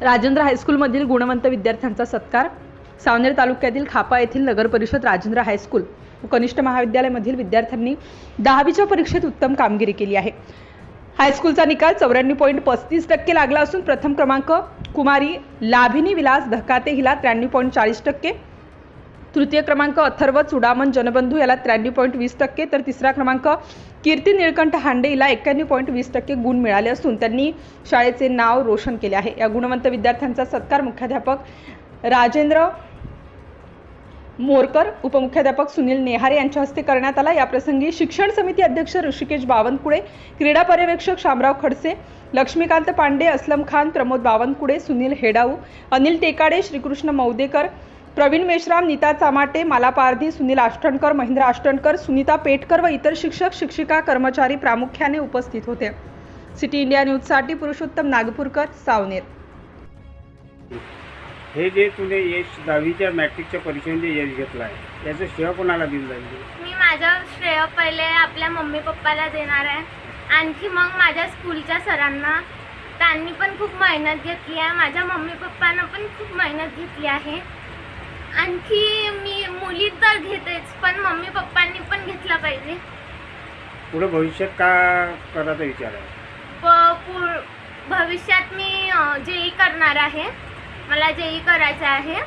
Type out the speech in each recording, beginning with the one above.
राजेंद्र हायस्कूलमधील गुणवंत विद्यार्थ्यांचा सत्कार. सावनेर तालुक्यातील खापा येथील नगर परिषद राजेंद्र हायस्कूल व कनिष्ठ महाविद्यालयामधील विद्यार्थ्यांनी दहावीच्या परीक्षेत उत्तम कामगिरी केली आहे. हायस्कूलचा निकाल चौऱ्याण्णव पॉईंट पस्तीस टक्के लागला असून प्रथम क्रमांक कुमारी लाभिनी विलास धकाते हिला त्र्याण्णव पॉईंट चाळीस टक्के तृतीय क्रमांक अथर्व चुडामन जनबंधू याला त्र्याण्णव पॉईंट वीस टक्के. तर तिसरा क्रमांक कीर्ती निळकंठ हांडे हिला एक्क्याण्णव पॉईंट वीस टक्के गुण मिळाले असून त्यांनी शाळेचे नाव रोशन केले आहे. या गुणवंत विद्यार्थ्यांचा सत्कार मुख्याध्यापक राजेंद्र मोरकर उपमुख्याध्यापक सुनील नेहारे यांच्या हस्ते करण्यात आला. याप्रसंगी शिक्षण समिती अध्यक्ष ऋषिकेश बावनकुळे क्रीडा पर्यवेक्षक शामराव खडसे लक्ष्मीकांत पांडे असलम खान प्रमोद बावनकुळे सुनील हेडाऊ अनिल टेकाडे श्रीकृष्ण मौदेकर प्रवीण मेश्राम नीता चामाटे माला पारधी सुनील आष्टणकर महेंद्र आष्टणकर सुनीता पेटकर व इतर शिक्षक शिक्षिका कर्मचारी प्रामुख्याने उपस्थित होते. सिटी इंडिया न्यूजसाठी पुरुषोत्तम नागपूरकर सावनेर. हे जे तुने यश दहावीच्या मॅट्रिकच्या परीक्षेमध्ये यश घेतलं आहे याचं श्रेय कोणाला दिलं जाईल? मी माझं श्रेय पहिले आपल्या मम्मी पप्पाला देणार आहे. आणखी मग माझ्या स्कूलच्या सरांना. त्यांनी पण खूप मेहनत घेतली आहे. माझ्या मम्मी पप्पांना पण खूप मेहनत घेतली आहे. आणखी मी मुली तर घेतेच पण मम्मी पप्पांनी पण घेतला पाहिजे. पुढे भविष्यात का करायचा विचार आहे? पुढ भविष्यात मी जेई करणार आहे. मला जेई करायचं आहे.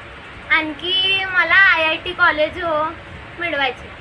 आणखी मला आय आय टी कॉलेज मिळवायचे.